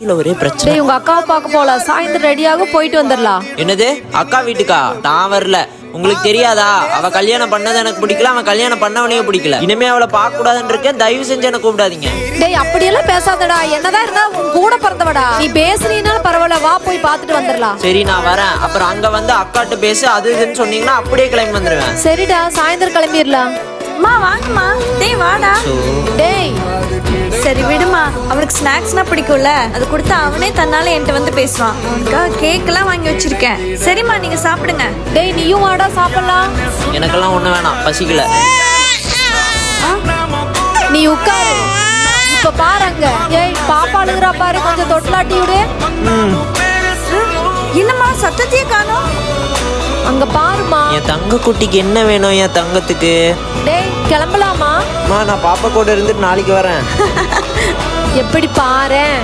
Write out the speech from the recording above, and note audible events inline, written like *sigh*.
கீழே ஒரே பிரச்சனை. டேய் உங்க அக்காவை பார்க்க போலாம் சாயந்தரம் ரெடியாக போயிட்டு வந்துடலாம் என்னது? அக்கா வீட்டுக்கா? நான் வரல. உங்களுக்கு தெரியாதா? அவ கல்யாணம் பண்ணது எனக்கு பிடிக்கல. அவன் கல்யாணம் பண்ணவனையும் பிடிக்கல. இனிமே அவளை பார்க்க கூடாதுன்னு இருக்கேன். தயவு செஞ்சு என்ன கூப்பிடாதீங்க. டேய் அப்படியெல்லாம் பேசாதடா. என்னதான் இருந்தா உன் கூட பிறந்தவடா. நீ பேசுறீனாலும் பரவாயில்ல. வா போய் பார்த்துட்டு வந்துடலாம். சரி நான் வரேன். அப்புறம் அங்க வந்து அக்காட்ட பேசு. அது இதுன்னு சொன்னீங்கன்னா அப்படியே கிளம்பி வந்துடுவேன் சரிடா சாயந்தரம் கிளம்பிடலாம். அம்மா வாங்கம்மா. டேய் வாடா. டேய் சரி விடுமா. அவனுக்கு ஸ்நாக்ஸ்னா பிடிக்கும்ல. அது கொடுத்தா அவனே தன்னால என்கிட்ட வந்து பேசுவான். அவனுக்காக கேக்கெல்லாம் வாங்கி வச்சிருக்கேன். சரிம்மா நீங்க சாப்பிடுங்க. டேய் நீயும் வாடா சாப்பிடலாம். எனக்கெல்லாம் ஒண்ணு வேணாம். பசிக்கல. நீ உட்காரு. இப்ப பாருங்க ஏய் பாப்பா அழுகுறா பாரு. கொஞ்சம் தொட்டிலாட்டி விடு. என்னம்மா சத்தத்தையே காணோம். அங்க பாருமா என் தங்க குட்டிக்கு என்ன வேணும் என் தங்கத்துக்கு? டேய் கிளம்பலாமா? நான் பாப்பா கூட இருந்துட்டு நாளைக்கு வரேன். *laughs* எப்படி பாரேன்?